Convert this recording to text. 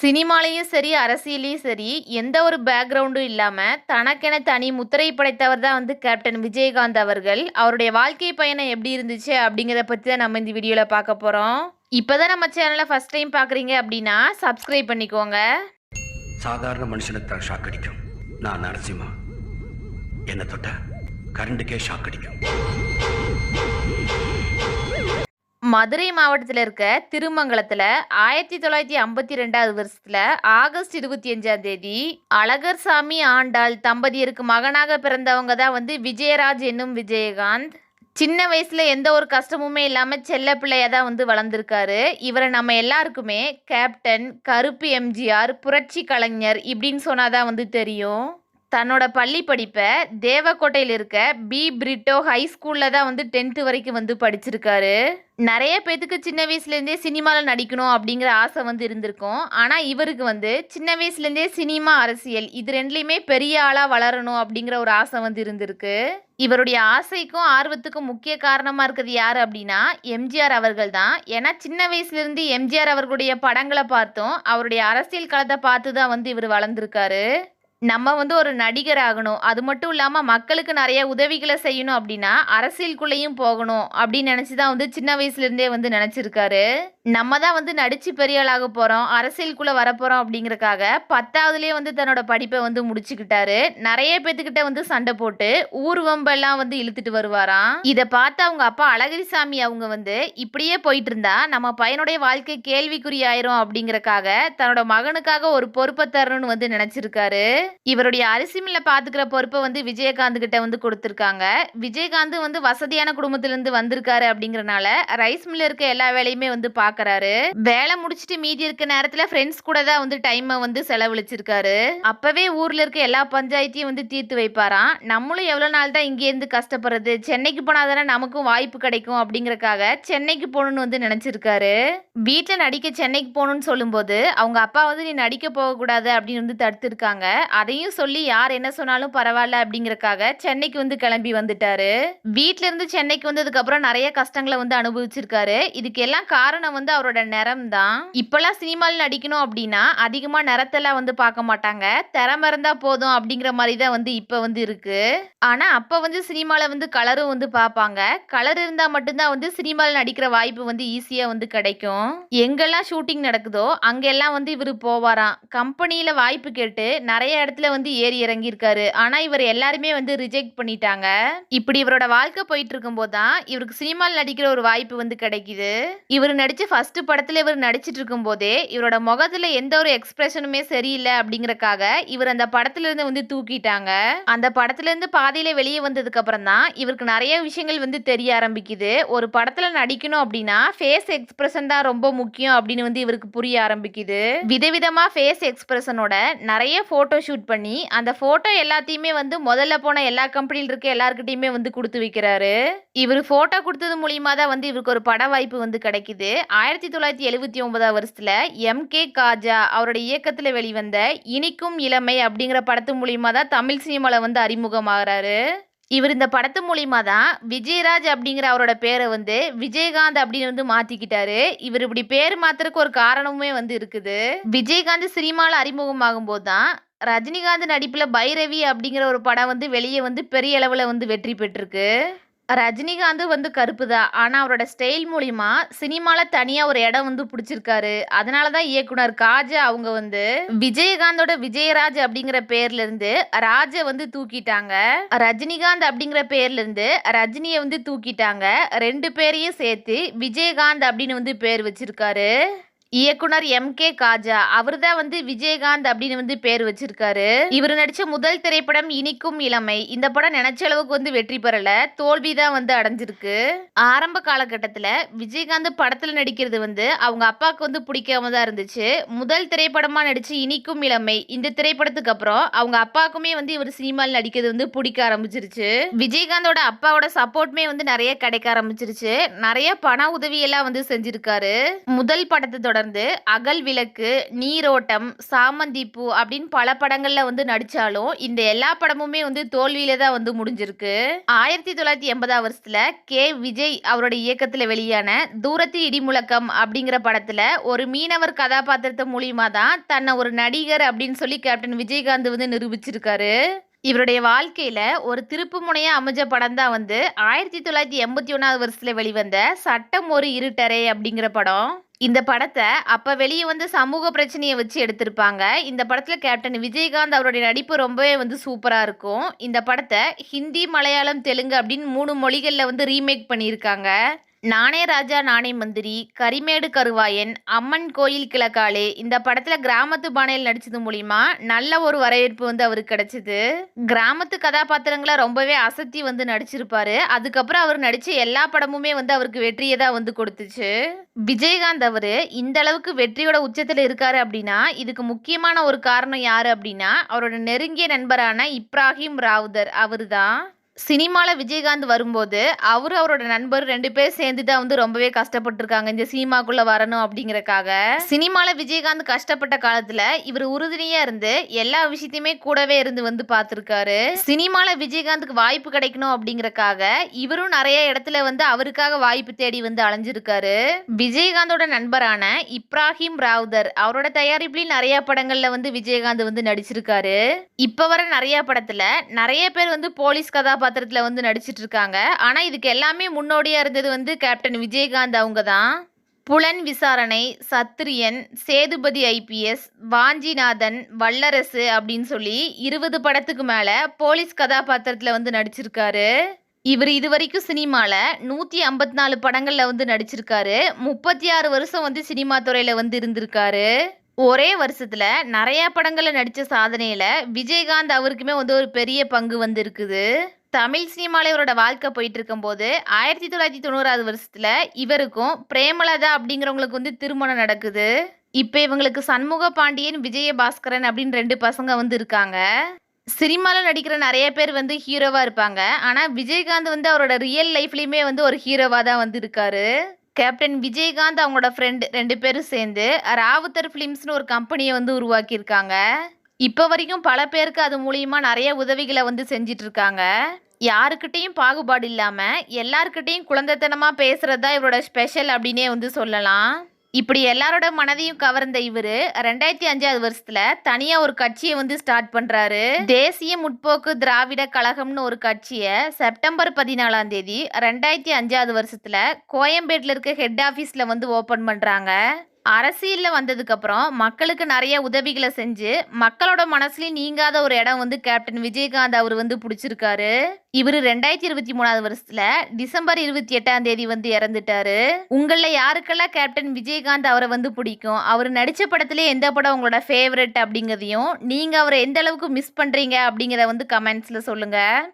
சினிமாலேயும் சரி, அரசியலையும் சரி, எந்த ஒரு பேக்ரவுண்டும் இல்லாமல் தனக்கென தனி முத்திரை படைத்தவர் தான் வந்து கேப்டன் விஜயகாந்த் அவர்கள். அவருடைய வாழ்க்கை பயணம் எப்படி இருந்துச்சு அப்படிங்கிறத பற்றி தான் நம்ம இந்த வீடியோவில் பார்க்க போகிறோம் இப்போ தான் நம்ம சேனலை ஃபர்ஸ்ட் டைம் பார்க்குறீங்க அப்படின்னா, சப்ஸ்கிரைப் பண்ணிக்கோங்க. சாதாரண மனுஷனுக்கு தான் ஷாக் அடிக்கும் நான் நரசிம்மா என்ன தொட்ட கரண்டுக்கே ஷாக் அடிக்கும் மதுரை மாவட்டத்தில் இருக்க திருமங்கலத்தில் ஆயிரத்தி தொள்ளாயிரத்தி ஐம்பத்தி ரெண்டாவது வருஷத்தில் ஆகஸ்ட் 25ஆம் தேதி அழகர் சாமி ஆண்டாள் தம்பதியருக்கு மகனாக பிறந்தவங்க தான் வந்து விஜயராஜ் என்னும் விஜயகாந்த். சின்ன வயசில் எந்த ஒரு கஷ்டமுமே இல்லாமல் செல்ல பிள்ளையாக தான் வந்து வளர்ந்துருக்காரு இவரை நம்ம எல்லாருக்குமே கேப்டன், கருப்பு எம்ஜிஆர், புரட்சி கலைஞர் இப்படின்னு சொன்னாதான் வந்து தெரியும். தன்னோட பள்ளி படிப்பை தேவக்கோட்டையில் இருக்க பி. பிரிட்டோ ஹை ஸ்கூல்ல தான் வந்து 10த் வரைக்கும் வந்து படிச்சிருக்காரு. நிறைய பேத்துக்கு சின்ன வயசுலேருந்தே சினிமாவில் நடிக்கணும் அப்படிங்கிற ஆசை வந்து இருந்திருக்கும். ஆனால் இவருக்கு வந்து சின்ன வயசுலேருந்தே சினிமா, அரசியல் இது ரெண்டுலேயுமே பெரிய ஆளாக வளரணும் அப்படிங்கிற ஒரு ஆசை வந்து இருந்திருக்கு. இவருடைய ஆசைக்கும், ஆர்வத்துக்கும் முக்கிய காரணமாக இருக்கிறது யார் அப்படின்னா, எம்ஜிஆர் அவர்கள் தான். ஏன்னா சின்ன வயசுலேருந்து எம்ஜிஆர் அவர்களுடைய படங்களை பார்த்தும், அவருடைய அரசியல் களத்தை பார்த்து தான் வந்து இவர் வளர்ந்துருக்காரு நம்ம வந்து ஒரு நடிகர் ஆகணும். அது மட்டும் இல்லாமல் மக்களுக்கு நிறைய உதவிகளை செய்யணும் அப்படின்னா, அரசியலுக்குள்ளேயும் போகணும் அப்படின்னு நினச்சி தான் வந்து சின்ன வயசுலேருந்தே வந்து நினச்சிருக்காரு நம்ம தான் வந்து நடித்து பெரியாளாக போகிறோம் அரசியலுக்குள்ளே வரப்போகிறோம் அப்படிங்கிறக்காக 10வதுலயே வந்து தன்னோட படிப்பை வந்து முடிச்சுக்கிட்டாரு. நிறைய பேத்துக்கிட்ட வந்து சண்டை போட்டு, ஊர்வம்பெல்லாம் வந்து இழுத்துட்டு வருவாராம். இதை பார்த்து அவங்க அப்பா அழகிரிசாமி அவங்க வந்து, இப்படியே போயிட்டு இருந்தா நம்ம பையனுடைய வாழ்க்கை கேள்விக்குறி ஆயிரும் அப்படிங்கிறக்காக, தன்னோட மகனுக்காக ஒரு பொறுப்பை தரணும்னு வந்து நினச்சிருக்காரு இவருடைய அரிசி மில்ல பாத்துக்கிற பொறுப்பை வந்து விஜயகாந்த் கிட்ட வந்து கொடுத்துருக்காங்க விஜயகாந்த் வந்து வசதியான குடும்பத்துல இருந்து வந்திருக்காரு அப்படிங்கறனால ரைஸ் மில்ல இருக்க எல்லா வேலையுமே வந்து பாக்குறாரு வேலை முடிச்சுட்டு மீதி இருக்க நேரத்துல ஃப்ரெண்ட்ஸ் கூட தான் வந்து டைம வந்து செலவழிச்சிருக்காரு. அப்பவே ஊர்ல இருக்க எல்லா பஞ்சாயத்தையும் வந்து தீர்த்து வைப்பாராம். நம்மளும் எவ்வளவு நாள் தான் இங்கே இருந்து கஷ்டப்படுறது, சென்னைக்கு போனா தானே நமக்கும் வாய்ப்பு கிடைக்கும் அப்படிங்கறக்காக சென்னைக்கு போகணும்னு வந்து நினைச்சிருக்காரு வீட்டுல நடிக்க சென்னைக்கு போகணும்னு சொல்லும்போது, அவங்க அப்பா வந்து நீ நடிக்க போகக்கூடாது அப்படின்னு வந்து தடுத்திருக்காங்க. அதையும் சொல்லி யார் என்ன சொன்னாலும் பரவாயில்ல அப்படிங்கறக்காக சென்னைக்கு வந்து கிளம்பி வந்துட்டாரு. வீட்ல இருந்து சென்னைக்கு வந்ததுக்கு அப்புறம் நிறைய கஷ்டங்களை வந்து அனுபவிச்சிருக்காரு. இதுக்கு எல்லாம் காரணம் வந்து அவரோட நிறம் தான். இப்பெல்லாம் சினிமாவில் நடிக்கணும் அப்படின்னா, அதிகமா நிறத்தெல்லாம் வந்து பார்க்க மாட்டாங்க. திறமை இருந்தா போதும் அப்படிங்கிற மாதிரி தான் வந்து இப்ப வந்து இருக்கு. ஆனா அப்ப வந்து சினிமால வந்து கலரும் வந்து பார்ப்பாங்க. கலர் இருந்தா மட்டும்தான் வந்து சினிமாவில் நடிக்கிற வாய்ப்பு வந்து ஈஸியா வந்து கிடைக்கும். எங்கெல்லாம் ஷூட்டிங் நடக்குதோ, அங்கெல்லாம் வந்து இவர் போவாராம். கம்பெனியில வாய்ப்பு கேட்டு நிறைய இடத்துல வந்து ஏறி இறங்கியிருக்காரு. ஆனா இவர் எல்லாருமே வந்து ரிஜெக்ட் பண்ணிட்டாங்க. இப்படி இவரோட வாழ்க்கை போயிட்டு இருக்கும்போது தான், இவருக்கு சினிமாவில் நடிக்கிற ஒரு வாய்ப்பு வந்து கிடைக்குது. இவர் நடிச்ச ஃபர்ஸ்ட் படத்துல இவரு நடிச்சிட்டு இருக்கும் போதே இவரோட முகத்துல எந்த ஒரு எக்ஸ்பிரஷனுமே சரியில்லை அப்படிங்கறக்காக இவர் அந்த படத்துல இருந்து வந்து தூக்கிட்டாங்க. அந்த படத்துல இருந்து பாதியில வெளியே வந்ததுக்கு அப்புறம் தான், இவருக்கு நிறைய விஷயங்கள் வந்து தெரிய ஆரம்பிக்குது. ஒரு படத்துல நடிக்கணும் அப்படின்னா, ஃபேஸ் எக்ஸ்பிரஷன் தான் ரொம்ப முக்கியம் அப்படின்னு வந்து இவருக்கு புரிய ஆரம்பிக்குது. விதவிதமா ஃபேஸ் எக்ஸ்பிரஷனோட நிறைய ஃபோட்டோ ஷூட் பண்ணி, அந்த ஃபோட்டோ எல்லாத்தையுமே வந்து முதல்ல போன எல்லா கம்பெனியில் இருக்க எல்லாருக்கிட்டையுமே வந்து கொடுத்து வைக்கிறாரு. இவர் ஃபோட்டோ கொடுத்தது மூலியமா தான் வந்து இவருக்கு ஒரு பட வாய்ப்பு வந்து கிடைக்குது. 1979ஆம் வருஷத்துல எம்.கே. காஜா அவருடைய இயக்கத்துல வெளிவந்த இனிக்கும் இளமை அப்படிங்கிற படத்து மூலியமா தான் தமிழ் சினிமாவில் வந்து அறிமுகமாகறாரு. இவர் இந்த படத்து மூலியமா தான் விஜயராஜ் அப்படிங்கிற அவரோட பேரை வந்து விஜயகாந்த் அப்படின்னு வந்து மாத்திக்கிட்டாரு. இவர் இப்படி பேர் மாத்துறதுக்கு ஒரு காரணமுமே வந்து இருக்குது. விஜயகாந்த் சினிமால அறிமுகமாகும்போது தான், ரஜினிகாந்த் நடிப்புல பைரவி அப்படிங்கிற ஒரு படம் வந்து வெளியே வந்து பெரிய அளவுல வந்து வெற்றி பெற்றிருக்கு. ரஜினிகாந்த் வந்து கருப்பு தான். ஆனால் அவரோட ஸ்டைல் மூலிமா சினிமாவில் தனியாக ஒரு இடம் வந்து பிடிச்சிருக்காரு அதனால தான் இயக்குனர் காஜா அவங்க வந்து விஜயகாந்தோட விஜயராஜ் அப்படிங்கிற பேர்லேருந்து ராஜை ராஜ வந்து தூக்கிட்டாங்க. ரஜினிகாந்த் அப்படிங்கிற பேர்லேருந்து ரஜினியை வந்து தூக்கிட்டாங்க. ரெண்டு பேரையும் சேர்த்து விஜயகாந்த் அப்படின்னு வந்து பேர் வச்சிருக்காரு. இயக்குனர் எம்.கே. காஜா. அவர் தான் வந்து விஜயகாந்த் அப்படின்னு வந்து பேர் வச்சிருக்காரு. இவர் நடிச்ச முதல் திரைப்படம் இனிக்கும் இளமை. இந்த படம் நினைச்ச அளவுக்கு வந்து வெற்றி பெறல. தோல்வி தான் வந்து அடைஞ்சிருக்கு. ஆரம்ப காலகட்டத்துல விஜயகாந்த் படத்துல நடிக்கிறது வந்து அவங்க அப்பாவுக்கு வந்து பிடிக்காம தான் இருந்துச்சு. முதல் திரைப்படமா நடிச்ச இனிக்கும் இளமை இந்த திரைப்படத்துக்கு அப்புறம் அவங்க அப்பாக்குமே வந்து இவர் சினிமால நடிக்கிறது வந்து பிடிக்க ஆரம்பிச்சிருச்சு. விஜயகாந்தோட அப்பாவோட சப்போர்ட்டுமே வந்து நிறைய கிடைக்க ஆரம்பிச்சிருச்சு. நிறைய பண உதவியெல்லாம் வந்து செஞ்சிருக்காரு. முதல் படத்தை தொடர்ந்து தொடர்ந்து அகல் விளக்கு நீரோட்டம் சாமந்திப்பூ அப்படின்னு பல படங்கள்ல வந்து நடிச்சாலும் இந்த எல்லா படமுமே வந்து தோல்வியில தான் வந்து முடிஞ்சிருக்கு. ஆயிரத்தி தொள்ளாயிரத்தி எண்பதாம் வருஷத்துல கே. விஜய் அவரோட இயக்கத்துல வெளியான தூரத்து இடிமுழக்கம் அப்படிங்கிற படத்துல ஒரு மீனவர் கதாபாத்திரத்தை மூலியமா தான் தன்னை ஒரு நடிகர் அப்படின்னு சொல்லி கேப்டன் விஜயகாந்த் வந்து நிரூபிச்சிருக்காரு. இவருடைய வாழ்க்கையில ஒரு திருப்பு முனையா அமைஞ்ச படம் தான் வந்து ஆயிரத்தி தொள்ளாயிரத்தி எண்பத்தி ஒன்னாவது வருஷத்துல வெளிவந்த சட்டம் ஒரு இருட்டரே அப்படிங்கிற படம். இந்த படத்தை அப்போ வெளியே வந்து சமூக பிரச்சனையை வச்சு எடுத்திருப்பாங்க. இந்த படத்தில் கேப்டன் விஜயகாந்த் அவருடைய நடிப்பு ரொம்பவே வந்து சூப்பராக இருக்கும். இந்த படத்தை ஹிந்தி மலையாளம் தெலுங்கு அப்படின்னு மூணு மொழிகளில் வந்து ரீமேக் பண்ணியிருக்காங்க. நானே ராஜா நானே மந்திரி கரிமேடு கருவாயன் அம்மன் கோயில் கிழக்காளே இந்த படத்துல கிராமத்து பானையில் நடிச்சது மூலியமா நல்ல ஒரு வரவேற்பு வந்து அவருக்கு கிடைச்சது. கிராமத்து கதாபாத்திரங்களை ரொம்பவே அசத்தி வந்து நடிச்சிருப்பாரு. அதுக்கப்புறம் அவர் நடிச்ச எல்லா படமுமே வந்து அவருக்கு வெற்றியை தான் வந்து கொடுத்துச்சு. விஜயகாந்த் அவரு இந்த அளவுக்கு வெற்றியோட உச்சத்துல இருக்காரு அப்படின்னா இதுக்கு முக்கியமான ஒரு காரணம் யாரு அப்படின்னா அவரோட நெருங்கிய நண்பரான இப்ராஹிம் ராவுதர் அவர்தான். சினிமாவில் விஜயகாந்த் வரும்போது அவரு அவரோட நண்பர் ரெண்டு பேர் சேர்ந்து தான் வந்து ரொம்பவே கஷ்டப்பட்டிருக்காங்க. இந்த சினிமாக்குள்ள வரணும் அப்படிங்கறக்காக. சினிமாவில் விஜயகாந்த் கஷ்டப்பட்ட காலத்துல இவர் உறுதுணையா இருந்து எல்லா விஷயத்தையுமே கூடவே இருந்து வந்து பார்த்துருக்காரு சினிமாவில் விஜயகாந்துக்கு வாய்ப்பு கிடைக்கணும் அப்படிங்கறக்காக இவரும் நிறைய இடத்துல வந்து அவருக்காக வாய்ப்பு தேடி வந்து அலைஞ்சிருக்காரு. விஜயகாந்தோட நண்பரான இப்ராஹிம் ராவுதர் அவரோட தயாரிப்புலயும் நிறைய படங்கள்ல வந்து விஜயகாந்த் வந்து நடிச்சிருக்காரு. இப்ப வர நிறைய படத்துல நிறைய பேர் வந்து போலீஸ் கதாபாத்திரம் கதாபாத்திரத்தில் வந்து நடிச்சிட்டு இருக்காங்க ஆனால் இதுக்கு எல்லாமே முன்னோடியாக இருந்தது வந்து கேப்டன் விஜயகாந்த் அவங்க தான் புலன் விசாரணை சத்திரியன் சேதுபதி ஐபிஎஸ் வாஞ்சிநாதன் வல்லரசு அப்படின்னு சொல்லி இருபது படத்துக்கு மேலே போலீஸ் கதாபாத்திரத்தில் வந்து நடிச்சிருக்காரு. இவர் இது வரைக்கும் சினிமாவில் நூற்றி ஐம்பத்தி நாலு படங்களில் வந்து நடிச்சிருக்காரு. முப்பத்தி ஆறு வருஷம் வந்து சினிமா துறையில் வந்து இருந்திருக்காரு. ஒரே வருஷத்தில் நிறையா படங்களில் நடித்த சாதனையில் விஜயகாந்த் அவருக்குமே வந்து ஒரு பெரிய பங்கு வந்து இருக்குது தமிழ் சினிமாவில் இவரோட வாழ்க்கை போயிட்டு இருக்கும்போது ஆயிரத்தி தொள்ளாயிரத்தி தொண்ணூறாவது வருஷத்துல இவருக்கும் பிரேமலதா அப்படிங்கிறவங்களுக்கு வந்து திருமணம் நடக்குது. இப்போ இவங்களுக்கு சண்முக பாண்டியன் விஜய பாஸ்கரன் அப்படின்னு ரெண்டு பசங்க வந்து இருக்காங்க. சினிமாவில் நடிக்கிற நிறைய பேர் வந்து ஹீரோவாக இருப்பாங்க. ஆனால் விஜயகாந்த் வந்து அவரோட ரியல் லைஃப்லேயுமே வந்து ஒரு ஹீரோவாக தான் வந்து இருக்காரு. கேப்டன் விஜயகாந்த் அவங்களோட ஃப்ரெண்டு ரெண்டு பேரும் சேர்ந்து ராவுத்தர் ஃபிலிம்ஸ்னு ஒரு கம்பெனியை வந்து உருவாக்கியிருக்காங்க. இப்போ வரைக்கும் பல பேருக்கு அது மூலியமாக நிறைய உதவிகளை வந்து செஞ்சிட்ருக்காங்க யாருக்கிட்டேயும் பாகுபாடு இல்லாமல் எல்லாருக்கிட்டேயும் குழந்தைத்தனமாக பேசுகிறது தான் இவரோட ஸ்பெஷல் அப்படின்னே வந்து சொல்லலாம். இப்படி எல்லாரோட மனதையும் கவர்ந்த இவர் ரெண்டாயிரத்தி அஞ்சாவது வருஷத்துல தனியா ஒரு கட்சியை வந்து ஸ்டார்ட் பண்றாரு. தேசிய முற்போக்கு திராவிட கழகம்னு ஒரு கட்சியை செப்டம்பர் பதினாலாம் தேதி ரெண்டாயிரத்தி அஞ்சாவது வருஷத்துல கோயம்பேட்டில் இருக்க ஹெட் ஆஃபீஸில் வந்து ஓபன் பண்றாங்க. அரசியலில் வந்ததுக்கப்புறம் மக்களுக்கு நிறைய உதவிகளை செஞ்சு மக்களோட மனசுலையும் நீங்காத ஒரு இடம் வந்து கேப்டன் விஜயகாந்த் அவர் வந்து பிடிச்சிருக்காரு. இவர் ரெண்டாயிரத்தி இருபத்தி மூணாவது வருஷத்துல டிசம்பர் இருபத்தி எட்டாம் தேதி வந்து இறந்துட்டாரு. உங்கள யாருக்கெல்லாம் கேப்டன் விஜயகாந்த் அவரை வந்து பிடிக்கும்? அவர் நடிச்ச படத்திலே எந்த படம் உங்களோட ஃபேவரட் அப்படிங்கிறதையும் நீங்க அவரை எந்த அளவுக்கு மிஸ் பண்றீங்க அப்படிங்கிறத வந்து கமெண்ட்ஸ்ல சொல்லுங்க.